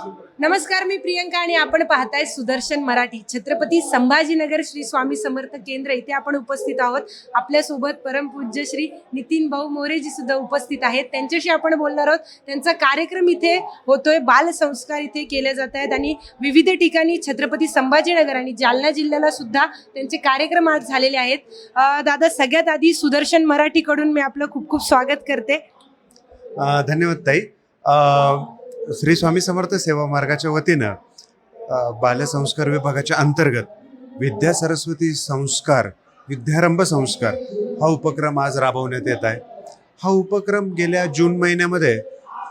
नमस्कार मी प्रियंका आणि आपण पाहताय सुदर्शन मराठी. छत्रपती संभाजीनगर श्री स्वामी समर्थ केंद्र इथे आपण उपस्थित आहोत. आपल्यासोबत परमपूज्य श्री नितीन भाऊ मोरेजी सुद्धा उपस्थित आहेत. त्यांच्याशी आपण बोलणार आहोत. त्यांचा कार्यक्रम इथे होतोय. बालसंस्कार इथे केले जात आहेत आणि विविध ठिकाणी छत्रपती संभाजीनगर आणि जालना जिल्ह्याला सुद्धा त्यांचे कार्यक्रम आज झालेले आहेत. दादा सगळ्यात आधी सुदर्शन मराठीकडून मी आपलं खूप खूप स्वागत करते. धन्यवाद ताई. श्री स्वामी समर्थ सेवा मार्गाच्या वतीनं बालसंस्कार विभागाच्या अंतर्गत विद्या सरस्वती संस्कार विद्यारंभ संस्कार हा उपक्रम आज राबवण्यात येत आहे. हा उपक्रम गेल्या जून महिन्यामध्ये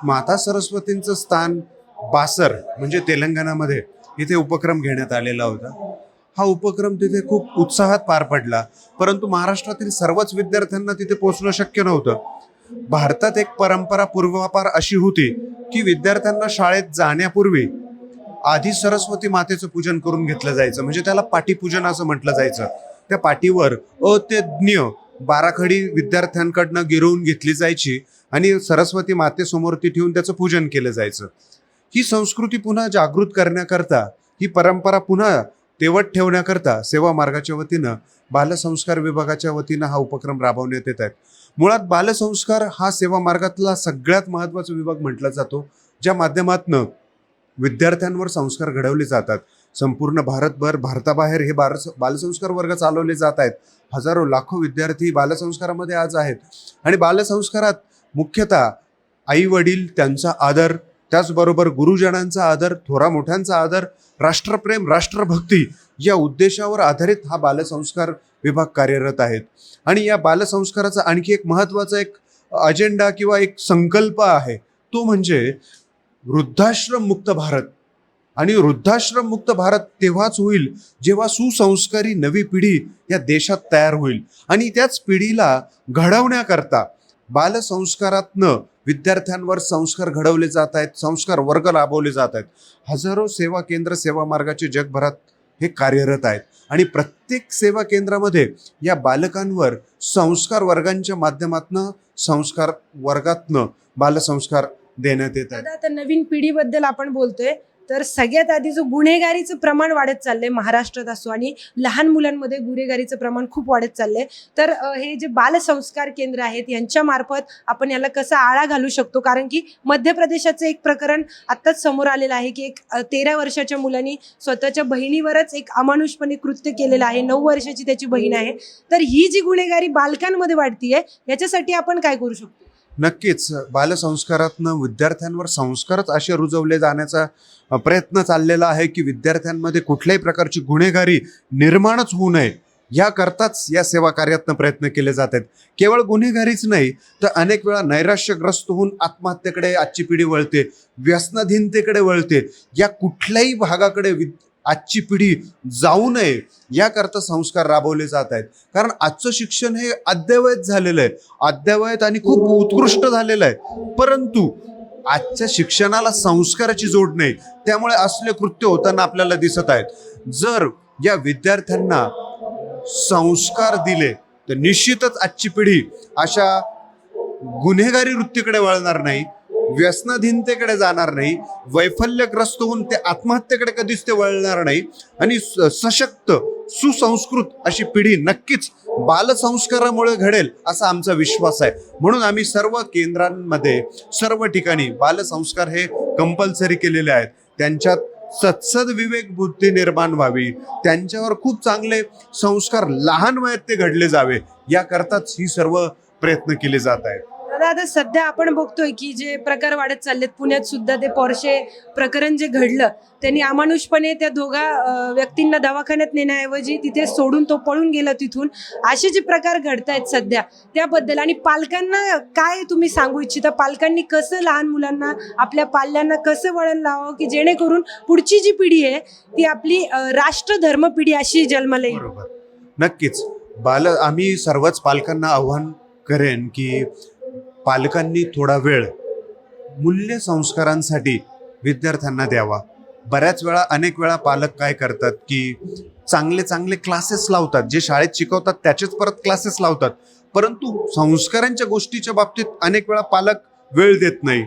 माता सरस्वतींचं स्थान बासर म्हणजे तेलंगणामध्ये इथे उपक्रम घेण्यात आलेला होता. हा उपक्रम तिथे खूप उत्साहात पार पडला परंतु महाराष्ट्रातील सर्वच विद्यार्थ्यांना तिथे पोचणं शक्य नव्हतं. भारतात एक परंपरा पूर्वापार अशी होती की विद्यार्थ्यांना शाळेत जाण्यापूर्वी आधी सरस्वती मातेचं पूजन करून घेतलं जायचं. म्हणजे त्याला पाटीपूजन असं म्हटलं जायचं. त्या पाटीवर अतज्ञ बाराखडी विद्यार्थ्यांकडनं गिरवून घेतली जायची आणि सरस्वती मातेसमोर ती ठेवून त्याचं पूजन केलं जायचं. ही संस्कृती पुन्हा जागृत करण्याकरता ही परंपरा पुन्हा तेवट ठेवण्याकरता सेवा मार्गाच्या वतीनं बालसंस्कार विभागाच्या वतीनं हा उपक्रम राबवण्यात येत आहेत मुळात बालसंस्कार हा सेवा मार्गातला सगळ्यात महत्त्वाचा विभाग म्हटला जातो ज्या माध्यमातनं विद्यार्थ्यांवर संस्कार घडवले जातात. संपूर्ण भारतभर भारताबाहेर हे बार बालसंस्कार वर्ग चालवले जात आहेत. हजारो लाखो विद्यार्थी बालसंस्कारामध्ये आज आहेत. आणि बालसंस्कारात मुख्यतः आई वडील त्यांचा आदर त्याचबरोबर गुरुजनांचा आदर थोरा मोठ्यांचा आदर राष्ट्रप्रेम राष्ट्रभक्ती या उद्देशावर आधारित हा बालसंस्कार विभाग कार्यरत आहेत. आणि या बालसंस्काराचा आणखी एक महत्त्वाचा एक अजेंडा किंवा एक संकल्प आहे तो म्हणजे वृद्धाश्रम मुक्त भारत. आणि वृद्धाश्रम मुक्त भारत तेव्हाच होईल जेव्हा सुसंस्कारी नवी पिढी या देशात तयार होईल. आणि त्याच पिढीला घडवण्याकरता बालसंस्कारातनं विद्यार्थ्यांवर संस्कार घडवले जात आहेत संस्कार वर्ग राबवले जात आहेत. हजारो सेवा केंद्र सेवा मार्गाचे जगभरात हे कार्यरत आहेत. आणि प्रत्येक सेवा केंद्रामध्ये या बालकांवर संस्कार वर्गांच्या माध्यमातनं संस्कार वर्गातनं बालसंस्कार देण्यात येत आहेत. आता नवीन पिढीबद्दल आपण बोलतोय. तर सगळ्यात आधी जो गुन्हेगारीचं प्रमाण वाढत चाललंय महाराष्ट्रात असो आणि लहान मुलांमध्ये गुन्हेगारीचं प्रमाण खूप वाढत चाललंय. तर हे जे बालसंस्कार केंद्र आहेत यांच्या मार्फत आपण याला कसा आळा घालू शकतो? कारण की मध्य प्रदेशाचं एक प्रकरण आत्ताच समोर आलेलं आहे की एक तेरा वर्षाच्या मुलांनी स्वतःच्या बहिणीवरच एक अमानुषपणे कृत्य केलेलं आहे. नऊ वर्षाची त्याची बहीण आहे. तर ही जी गुन्हेगारी बालकांमध्ये वाढतीये याच्यासाठी आपण काय करू शकतो? नक्कीच बालसंस्कारातनं विद्यार्थ्यांवर संस्कारच असे रुजवले जाण्याचा प्रयत्न चाललेला आहे की विद्यार्थ्यांमध्ये कुठल्याही प्रकारची गुन्हेगारी निर्माणच होऊ नये याकरताच या सेवा कार्यातनं प्रयत्न केले जात आहेत. केवळ गुन्हेगारीच नाही तर अनेक वेळा नैराश्यग्रस्त होऊन आत्महत्येकडे आजची पिढी वळते व्यसनाधीनतेकडे वळते. या कुठल्याही भागाकडे आजची पिढी जाऊ नये याकरता संस्कार राबवले जात आहेत. कारण आजचं शिक्षण हे अद्ययावत झालेलं आहे. अद्ययावत आणि खूप उत्कृष्ट झालेलं आहे. परंतु आजच्या शिक्षणाला संस्काराची जोड नाही. त्यामुळे असले कृत्य होताना आपल्याला दिसत आहेत. जर या विद्यार्थ्यांना संस्कार दिले तर निश्चितच आजची पिढी अशा गुन्हेगारी वृत्तीकडे वळणार नाही. व्यसनाधीनतेकडे जाणार नाही वैफल्यग्रस्त होऊन ते आत्महत्येकडे कधीच ते वळणार नाही आणि स- सशक्त सुसंस्कृत अशी पिढी नक्कीच बालसंस्कारामुळे घडेल असा आमचा विश्वास आहे. म्हणून आम्ही सर्व केंद्रांमध्ये सर्व ठिकाणी बालसंस्कार हे कंपल्सरी केलेले आहेत. त्यांच्यात सत्सद विवेक बुद्धी निर्माण व्हावी. त्यांच्यावर खूप चांगले संस्कार लहान वयात ते घडले जावे. याकरताच ही सर्व प्रयत्न केले जात आहेत. दादा आता सध्या आपण बघतोय की जे प्रकार वाढत चाललेत पुण्यात सुद्धा ते पॉर्शे प्रकरण जे घडलं त्यांनी अमानुषपणे त्या दोघा व्यक्तींना दवाखान्यात नेण्याऐवजी तिथे सोडून तो पळून गेला तिथून. असे जे प्रकार घडतायत सध्या त्याबद्दल आणि पालकांना काय तुम्ही सांगू इच्छिता? पालकांनी कसं लहान मुलांना आपल्या पाल्यांना कसं वळण लावावं की जेणेकरून पुढची जी पिढी आहे ती आपली राष्ट्र राष्ट्रधर्म पिढी अशी जन्माला येईल? नक्कीच. बाल आम्ही सर्वच पालकांना आव्हान करेन की पालकांनी थोडा वेळ मूल्य संस्कारांसाठी विद्यार्थ्यांना द्यावा. बऱ्याच वेळा अनेक वेळा पालक काय करतात की चांगले चांगले क्लासेस लावतात. जे शाळेत शिकवतात त्याचेच परत क्लासेस लावतात. परंतु संस्कारांच्या गोष्टीच्या बाबतीत अनेक वेळा पालक वेळ देत नाही.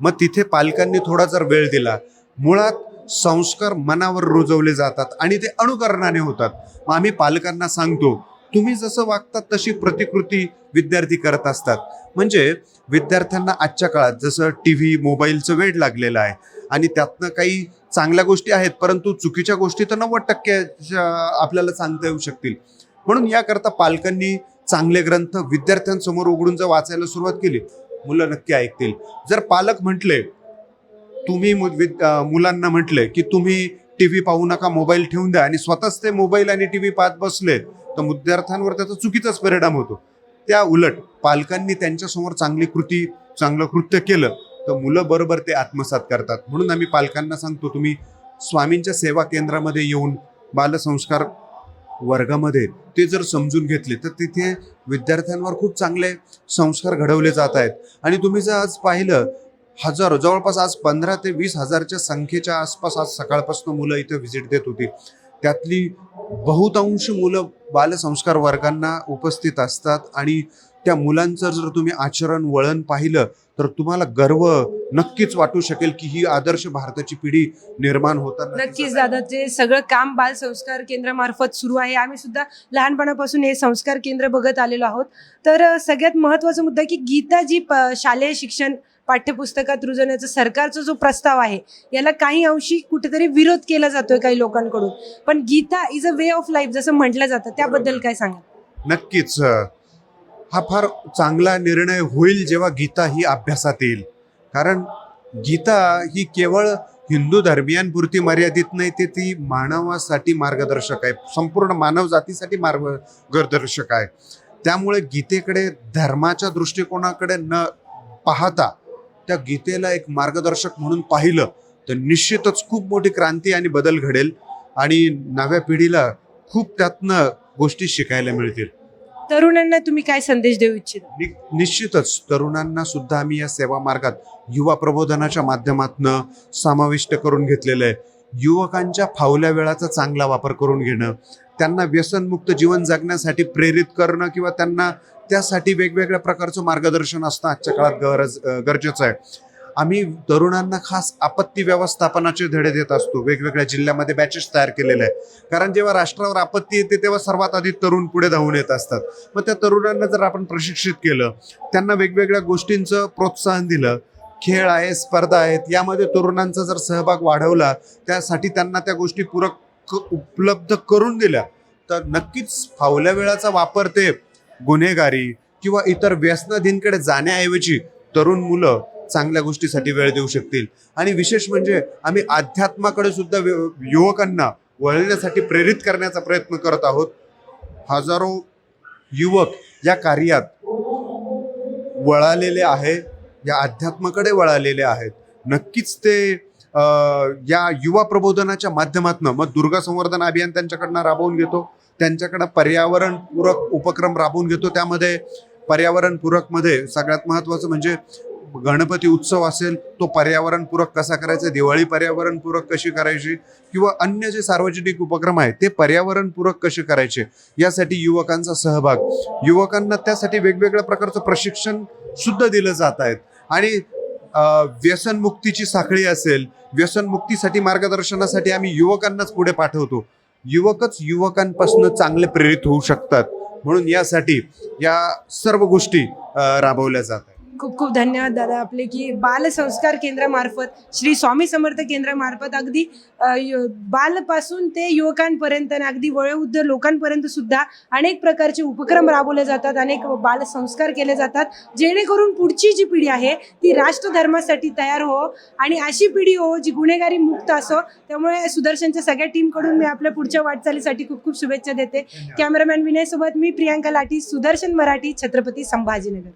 मग तिथे पालकांनी थोडा जर वेळ दिला मुळात संस्कार मनावर रुजवले जातात आणि ते अनुकरणाने होतात. मग आम्ही पालकांना सांगतो तुम्ही जसं वागतात तशी प्रतिकृती विद्यार्थी करत असतात. म्हणजे विद्यार्थ्यांना आजच्या काळात जसं टी व्ही मोबाईलचं वेळ लागलेलं आहे आणि त्यातनं काही चांगल्या गोष्टी आहेत परंतु चुकीच्या गोष्टी तर नव्वद टक्के आपल्याला सांगता येऊ शकतील. म्हणून याकरता पालकांनी चांगले ग्रंथ विद्यार्थ्यांसमोर उघडून जर वाचायला सुरुवात केली मुलं नक्की ऐकतील. जर पालक म्हटले तुम्ही मु- मुलांना म्हटले की तुम्ही टी व्ही पाहू नका मोबाईल ठेवून द्या आणि स्वतःच ते मोबाईल आणि टी व्ही पाहत बसले तर विद्यार्थ्यांवर त्याचा चुकीचाच परिणाम होतो. त्या उलट पालकांनी त्यांच्यासमोर चांगली कृती चांगलं कृत्य केलं तर मुलं बरोबर ते आत्मसात करतात. म्हणून आम्ही पालकांना सांगतो तुम्ही स्वामींच्या सेवा केंद्रामध्ये येऊन बालसंस्कार वर्गामध्ये ते जर समजून घेतले तर तिथे विद्यार्थ्यांवर खूप चांगले संस्कार घडवले जात आहेत. आणि तुम्ही जर आज पाहिलं हजारो जवळपास आज पंधरा ते वीस हजारच्या संख्येच्या आसपास आज सकाळपासून मुलं इथं व्हिजिट देत होती. त्यातली बहुतांश मुलं बालसंस्कार वर्गांना उपस्थित असतात आणि त्या मुलांचं जर तुम्ही आचरण वळण पाहिलं तर तुम्हाला गर्व नक्कीच वाटू शकेल की ही आदर्श भारताची पिढी निर्माण होताना नक्कीच दादा ते सगळं काम बाल संस्कार केंद्रामार्फत सुरू आहे आम्ही सुद्धा लहानपणापासून हे संस्कार केंद्र बघत आलेलो आहोत. तर सगळ्यात महत्त्वाचा मुद्दा की गीता जी शालेय शिक्षण पाठ्यपुस्तकात रुजवण्याचा सरकारचा जो प्रस्ताव आहे याला काही अंशी कुठेतरी विरोध केला जातोय काही लोकांकडून. पण Gita is a way of life जसं म्हटलं जातं त्याबद्दल काय सांगा नक्कीच हा फार चांगला निर्णय होईल जेव्हा गीता ही अभ्यासात येईल. कारण गीता ही केवळ हिंदू धर्मियांपुरती मर्यादित नाही ते ती मानवासाठी मार्गदर्शक आहे. संपूर्ण मानव जातीसाठी मार्गदर्शक आहे. त्यामुळे गीतेकडे धर्माच्या दृष्टिकोनाकडे न पाहता त्या गीतेला एक मार्गदर्शक म्हणून पाहिलं तर निश्चितच खूप मोठी क्रांती आणि बदल घडेल आणि नव्या पिढीला खूप त्यातनं गोष्टी शिकायला मिळतील. तरुणांना तुम्ही काय संदेश देऊ इच्छिता? निश्चितच तरुणांना सुद्धा आम्ही या सेवा मार्गात युवा प्रबोधनाच्या माध्यमातून समाविष्ट करून घेतलेलं आहे. युवकांच्या फावल्या वेळाचा चांगला वापर करून घेणं त्यांना व्यसनमुक्त जीवन जगण्यासाठी प्रेरित करणं किंवा त्यांना त्यासाठी वेगवेगळ्या प्रकारचं मार्गदर्शन असणं आजच्या काळात गरज गरजेचं आहे. आम्ही तरुणांना खास आपत्ती व्यवस्थापनाचे धडे देत असतो. वेगवेगळ्या जिल्ह्यामध्ये बॅचेस तयार केलेले आहे कारण जेव्हा राष्ट्रावर आपत्ती येते तेव्हा सर्वात आधी तरुण पुढे धावून येत असतात. मग त्या तरुणांना जर आपण प्रशिक्षित केलं त्यांना वेगवेगळ्या गोष्टींचं प्रोत्साहन दिलं खेळ आहे स्पर्धा आहेत यामध्ये तरुणांचा जर सहभाग वाढवला त्यासाठी त्यांना त्या गोष्टी पूरक उपलब्ध करून दिल्या तर नक्कीच फावल्या वेळाचा वापर ते गुन्हेगारी किंवा इतर व्यसनाधीनकडे जाण्याऐवजी तरुण मुलं चांगल्या गोष्टीसाठी वेळ देऊ शकतील. आणि विशेष म्हणजे आम्ही अध्यात्माकडे सुद्धा व्य- युवकांना वळण्यासाठी प्रेरित करण्याचा प्रयत्न करत आहोत. हजारो युवक या कार्यात वळालेले आहे या अध्यात्माकडे वळालेले आहेत. नक्कीच ते या युवा प्रबोधनाच्या माध्यमातून मग दुर्गा संवर्धन अभियान त्यांच्याकडनं राबवून घेतो. त्यांच्याकडं पर्यावरणपूरक उपक्रम राबवून घेतो. त्यामध्ये पर्यावरणपूरकमध्ये सगळ्यात महत्त्वाचं म्हणजे गणपती उत्सव असेल तो पर्यावरणपूरक कसा करायचा दिवाळी पर्यावरणपूरक कशी करायची किंवा अन्य जे सार्वजनिक उपक्रम आहेत ते पर्यावरणपूरक कसे करायचे यासाठी युवकांचा सहभाग. युवकांना त्यासाठी वेगवेगळ्या प्रकारचं प्रशिक्षण सुद्धा दिलं जात आहेत आणि व्यसनमुक्तीची साखळी असेल व्यसनमुक्तीसाठी मार्गदर्शनासाठी आम्ही युवकांनाच पुढे पाठवतो. युवकच युवकांपासून चांगले प्रेरित होऊ शकतात. म्हणून यासाठी या सर्व गोष्टी राबवल्या जातात. खूप खूप धन्यवाद दादा. आपले की बाल संस्कार केंद्रामार्फत श्री स्वामी समर्थ केंद्रामार्फत अगदी बालपासून ते युवकांपर्यंत आणि अगदी वयोवृद्ध लोकांपर्यंत सुद्धा अनेक प्रकारचे उपक्रम राबवले जातात अनेक बाल संस्कार केले जातात. जेणेकरून पुढची जी पिढी आहे ती राष्ट्रधर्मासाठी तयार हो आणि अशी पिढी हो जी गुन्हेगारी मुक्त असो त्यामुळे सुदर्शनच्या सगळ्या टीमकडून मी आपल्या पुढच्या वाटचालीसाठी खूप खूप शुभेच्छा देते. कॅमेरामॅन विनय सोबत मी प्रियांका लाठी सुदर्शन मराठी छत्रपती संभाजीनगर.